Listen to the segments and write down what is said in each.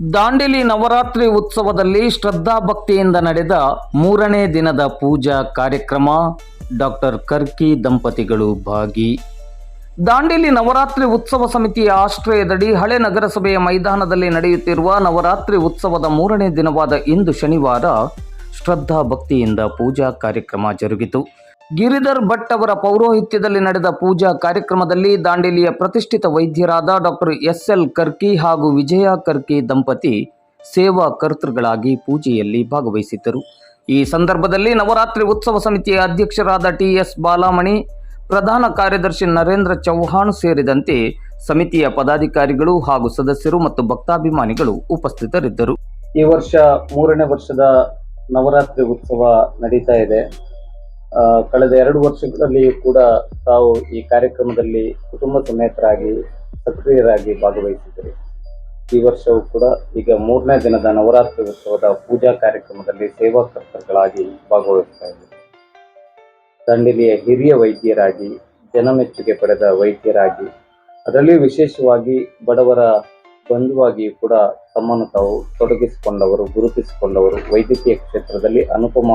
ದಾಂಡೇಲಿ ನವರಾತ್ರಿ ಉತ್ಸವದಲ್ಲಿ ಶ್ರದ್ಧಾ ಭಕ್ತಿಯಿಂದ ನಡೆದ ಮೂರನೇ ದಿನದ ಪೂಜಾ ಕಾರ್ಯಕ್ರಮ ಡಾಕ್ಟರ್ ಕರ್ಕಿ ದಂಪತಿಗಳು ಭಾಗಿ. ದಾಂಡೇಲಿ ನವರಾತ್ರಿ ಉತ್ಸವ ಸಮಿತಿಯ ಆಶ್ರಯದಡಿ ಹಳೆ ನಗರಸಭೆಯ ಮೈದಾನದಲ್ಲಿ ನಡೆಯುತ್ತಿರುವ ನವರಾತ್ರಿ ಉತ್ಸವದ ಮೂರನೇ ದಿನವಾದ ಇಂದು ಶನಿವಾರ ಶ್ರದ್ಧಾ ಭಕ್ತಿಯಿಂದ ಪೂಜಾ ಕಾರ್ಯಕ್ರಮ ಜರುಗಿತು. ಗಿರಿಧರ್ ಭಟ್ ಅವರ ಪೌರೋಹಿತ್ಯದಲ್ಲಿ ನಡೆದ ಪೂಜಾ ಕಾರ್ಯಕ್ರಮದಲ್ಲಿ ದಾಂಡೇಲಿಯ ಪ್ರತಿಷ್ಠಿತ ವೈದ್ಯರಾದ ಡಾಕ್ಟರ್ ಎಸ್ ಎಲ್ ಕರ್ಕಿ ಹಾಗೂ ವಿಜಯ ಕರ್ಕಿ ದಂಪತಿ ಸೇವಾ ಕರ್ತೃಗಳಾಗಿ ಪೂಜೆಯಲ್ಲಿ ಭಾಗವಹಿಸಿದ್ದರು. ಈ ಸಂದರ್ಭದಲ್ಲಿ ನವರಾತ್ರಿ ಉತ್ಸವ ಸಮಿತಿಯ ಅಧ್ಯಕ್ಷರಾದ ಟಿ ಎಸ್ ಬಾಲಾಮಣಿ, ಪ್ರಧಾನ ಕಾರ್ಯದರ್ಶಿ ನರೇಂದ್ರ ಚೌಹಾಣ್ ಸೇರಿದಂತೆ ಸಮಿತಿಯ ಪದಾಧಿಕಾರಿಗಳು ಹಾಗೂ ಸದಸ್ಯರು ಮತ್ತು ಭಕ್ತಾಭಿಮಾನಿಗಳು ಉಪಸ್ಥಿತರಿದ್ದರು. ಈ ವರ್ಷ ಮೂರನೇ ವರ್ಷದ ನವರಾತ್ರಿ ಉತ್ಸವ ನಡೀತಾ ಇದೆ. ಕಳೆದ ಎರಡು ವರ್ಷಗಳಲ್ಲಿ ಕೂಡ ತಾವು ಈ ಕಾರ್ಯಕ್ರಮದಲ್ಲಿ ಕುಟುಂಬ ಸಮೇತರಾಗಿ ಸಕ್ರಿಯರಾಗಿ ಭಾಗವಹಿಸಿದ್ದರು ಈ ವರ್ಷವೂ ಕೂಡ ಈಗ ಮೂರನೇ ದಿನದ ನವರಾತ್ರಿ ಉತ್ಸವದ ಪೂಜಾ ಕಾರ್ಯಕ್ರಮದಲ್ಲಿ ಸೇವಾ ಕರ್ತೃಗಳಾಗಿ ಭಾಗವಹಿಸ್ತಾ ಇದ್ದಾರೆ ದಂಡಿಲಿಯ ಹಿರಿಯ ವೈದ್ಯರಾಗಿ, ಜನಮೆಚ್ಚುಗೆ ಪಡೆದ ವೈದ್ಯರಾಗಿ, ಅದರಲ್ಲಿ ವಿಶೇಷವಾಗಿ ಬಡವರ ಬಂಧುವಾಗಿ ಕೂಡ ತಮ್ಮನ್ನು ತಾವು ತೊಡಗಿಸಿಕೊಂಡವರು, ಗುರುತಿಸಿಕೊಂಡವರು ವೈದ್ಯಕೀಯ ಕ್ಷೇತ್ರದಲ್ಲಿ ಅನುಪಮ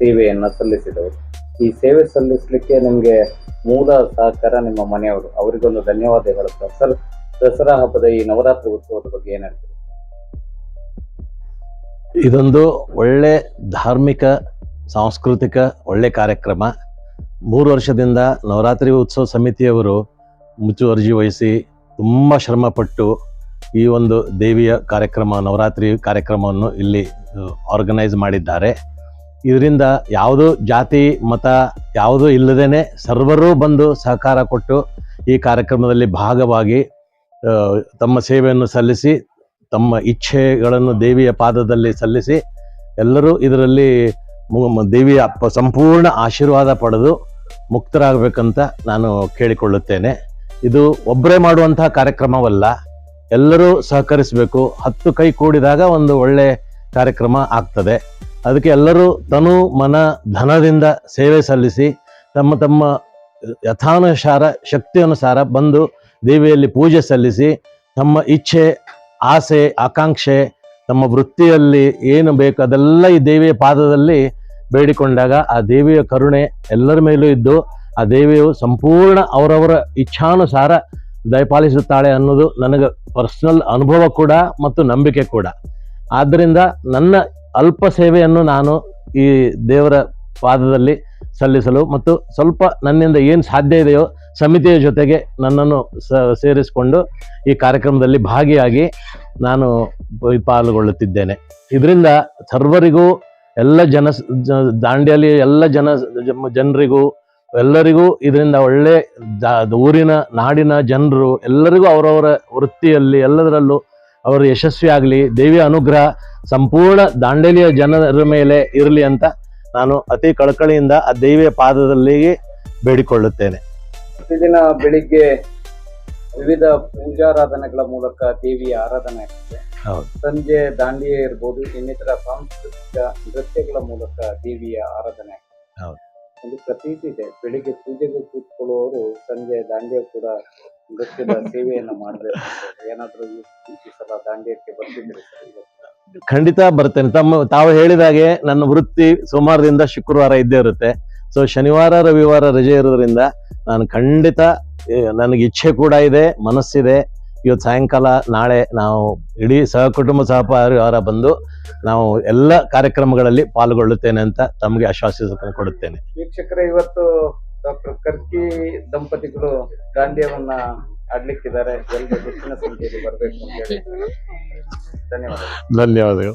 ಸೇವೆಯನ್ನ ಸಲ್ಲಿಸಿದವರು. ಈ ಸೇವೆ ಸಲ್ಲಿಸಲಿಕ್ಕೆ ನಿಮಗೆ ಮೂಲ ಸಹಕಾರ ನಿಮ್ಮ ಮನೆಯವರು. ಅವರಿಗೊಂದು ಧನ್ಯವಾದ ಹೇಳುತ್ತಾ ಸರ್, ದಸರಾ ಹಬ್ಬದ ಈ ನವರಾತ್ರಿ ಉತ್ಸವದ ಬಗ್ಗೆ ಏನ್ ಹೇಳ್ತೀರಿ? ಇದೊಂದು ಒಳ್ಳೆ ಧಾರ್ಮಿಕ, ಸಾಂಸ್ಕೃತಿಕ, ಒಳ್ಳೆ ಕಾರ್ಯಕ್ರಮ. ಮೂರು ವರ್ಷದಿಂದ ನವರಾತ್ರಿ ಉತ್ಸವ ಸಮಿತಿಯವರು ಮುಚ್ಚುವರ್ಜಿ ವಹಿಸಿ ತುಂಬ ಶ್ರಮಪಟ್ಟು ಈ ಒಂದು ದೇವಿಯ ಕಾರ್ಯಕ್ರಮ, ನವರಾತ್ರಿ ಕಾರ್ಯಕ್ರಮವನ್ನು ಇಲ್ಲಿ ಆರ್ಗನೈಸ್ ಮಾಡಿದ್ದಾರೆ. ಇದರಿಂದ ಯಾವುದೂ ಜಾತಿ, ಮತ ಯಾವುದೂ ಇಲ್ಲದೇ ಸರ್ವರೂ ಬಂದು ಸಹಕಾರ ಕೊಟ್ಟು ಈ ಕಾರ್ಯಕ್ರಮದಲ್ಲಿ ಭಾಗವಾಗಿ ತಮ್ಮ ಸೇವೆಯನ್ನು ಸಲ್ಲಿಸಿ, ತಮ್ಮ ಇಚ್ಛೆಗಳನ್ನು ದೇವಿಯ ಪಾದದಲ್ಲಿ ಸಲ್ಲಿಸಿ ಎಲ್ಲರೂ ಇದರಲ್ಲಿ ದೇವಿಯ ಸಂಪೂರ್ಣ ಆಶೀರ್ವಾದ ಪಡೆದು ಮುಕ್ತರಾಗಬೇಕಂತ ನಾನು ಕೇಳಿಕೊಳ್ಳುತ್ತೇನೆ. ಇದು ಒಬ್ಬರೇ ಮಾಡುವಂಥ ಕಾರ್ಯಕ್ರಮವಲ್ಲ, ಎಲ್ಲರೂ ಸಹಕರಿಸಬೇಕು. ಹತ್ತು ಕೈ ಕೂಡಿದಾಗ ಒಂದು ಒಳ್ಳೆ ಕಾರ್ಯಕ್ರಮ ಆಗ್ತದೆ. ಅದಕ್ಕೆ ಎಲ್ಲರೂ ತನು ಮನ ಧನದಿಂದ ಸೇವೆ ಸಲ್ಲಿಸಿ ತಮ್ಮ ತಮ್ಮ ಯಥಾನುಸಾರ ಶಕ್ತಿ ಅನುಸಾರ ಬಂದು ದೇವಿಯಲ್ಲಿ ಪೂಜೆ ಸಲ್ಲಿಸಿ ತಮ್ಮ ಇಚ್ಛೆ, ಆಸೆ, ಆಕಾಂಕ್ಷೆ, ತಮ್ಮ ವೃತ್ತಿಯಲ್ಲಿ ಏನು ಬೇಕು ಅದೆಲ್ಲ ಈ ದೇವಿಯ ಪಾದದಲ್ಲಿ ಬೇಡಿಕೊಂಡಾಗ ಆ ದೇವಿಯ ಕರುಣೆ ಎಲ್ಲರ ಮೇಲೂ ಇದ್ದು ಆ ದೇವಿಯು ಸಂಪೂರ್ಣ ಅವರವರ ಇಚ್ಛಾನುಸಾರ ದಯಪಾಲಿಸುತ್ತಾಳೆ ಅನ್ನೋದು ನನಗೆ ಪರ್ಸನಲ್ ಅನುಭವ ಕೂಡ ಮತ್ತು ನಂಬಿಕೆ ಕೂಡ. ಆದ್ದರಿಂದ ನನ್ನ ಅಲ್ಪ ಸೇವೆಯನ್ನು ನಾನು ಈ ದೇವರ ಪಾದದಲ್ಲಿ ಸಲ್ಲಿಸಲು ಮತ್ತು ಸ್ವಲ್ಪ ನನ್ನಿಂದ ಏನು ಸಾಧ್ಯ ಇದೆಯೋ ಸಮಿತಿಯ ಜೊತೆಗೆ ನನ್ನನ್ನು ಸೇರಿಸಿಕೊಂಡು ಈ ಕಾರ್ಯಕ್ರಮದಲ್ಲಿ ಭಾಗಿಯಾಗಿ ನಾನು ಪಾಲ್ಗೊಳ್ಳುತ್ತಿದ್ದೇನೆ. ಇದರಿಂದ ಸರ್ವರಿಗೂ ಎಲ್ಲ ಜನ ದಾಂಡಿಯಲ್ಲಿ ಎಲ್ಲ ಜನ ಜನರಿಗೂ ಎಲ್ಲರಿಗೂ ಇದರಿಂದ ಒಳ್ಳೆ ಊರಿನ ನಾಡಿನ ಜನರು ಎಲ್ಲರಿಗೂ ಅವರವರ ವೃತ್ತಿಯಲ್ಲಿ ಎಲ್ಲದರಲ್ಲೂ ಅವರು ಯಶಸ್ವಿ ಆಗಲಿ ದೇವಿಯ ಅನುಗ್ರಹ ಸಂಪೂರ್ಣ ದಾಂಡೇಲಿಯ ಜನರ ಮೇಲೆ ಇರಲಿ ಅಂತ ನಾನು ಅತಿ ಕಳಕಳಿಯಿಂದ ಆ ದೇವಿಯ ಪಾದದಲ್ಲಿ ಬೇಡಿಕೊಳ್ಳುತ್ತೇನೆ ಪ್ರತಿದಿನ ಬೆಳಿಗ್ಗೆ ವಿವಿಧ ಪೂಜಾರಾಧನೆಗಳ ಮೂಲಕ ದೇವಿಯ ಆರಾಧನೆ ಆಗ್ತದೆ ಹೌದು. ಸಂಜೆ ದಾಂಡಿಯೇ ಇರ್ಬೋದು ಇನ್ನಿತರ ಸಾಂಸ್ಕೃತಿಕ ನೃತ್ಯಗಳ ಮೂಲಕ ದೇವಿಯ ಆರಾಧನೆ ಆಗ್ತದೆ ಹೌದು. ಒಂದು ಪ್ರತೀತಿ ಇದೆ. ಬೆಳಿಗ್ಗೆ ಪೂಜೆಗೆ ಕೂತ್ಕೊಳ್ಳುವವರು ಸಂಜೆ ದಾಂಡಿಯ ಕೂಡ ನೃತ್ಯದ ಸೇವೆಯನ್ನ ಮಾಡಬೇಕು ಏನಾದ್ರೂ ಈ ಸಲ ದಾಂಡಿಯಕ್ಕೆ ಬರ್ತಿದ್ರೆ ಖಂಡಿತ ಬರ್ತೇನೆ. ತಮ್ಮ, ತಾವು ಹೇಳಿದಾಗೆ ನನ್ನ ವೃತ್ತಿ ಸೋಮವಾರದಿಂದ ಶುಕ್ರವಾರ ಇದ್ದೇ ಇರುತ್ತೆ. ಸೊ ಶನಿವಾರ, ರವಿವಾರ ರಜೆ ಇರೋದ್ರಿಂದ ನಾನು ಖಂಡಿತ ನನಗೆ ಇಚ್ಛೆ ಕೂಡ ಇದೆ, ಮನಸ್ಸಿದೆ. ಇವತ್ತು ಸಾಯಂಕಾಲ ನಾಳೆ ನಾವು ಇಡೀ ಸಹಕುಟುಂಬ ಸಹಪರಿವಾರ ಬಂದು ನಾವು ಎಲ್ಲ ಕಾರ್ಯಕ್ರಮಗಳಲ್ಲಿ ಪಾಲ್ಗೊಳ್ಳುತ್ತೇನೆ ಅಂತ ತಮಗೆ ಆಶ್ವಾಸ ಕೊಡುತ್ತೇನೆ. ವೀಕ್ಷಕರೇ ಇವತ್ತು ಡಾಕ್ಟರ್ ಕರ್ಕಿ ದಂಪತಿಗಳು ಗಾಂಧಿಯವನ್ನ ಆಡ್ಲಿಕ್ಕಿದ್ದಾರೆ. ಎಲ್ಲರೂ ಹೆಚ್ಚಿನ ಸಂಖ್ಯೆಯಲ್ಲಿ ಬರಬೇಕು ಅಂತ ಹೇಳಿ. ಧನ್ಯವಾದ ಧನ್ಯವಾದಗಳು.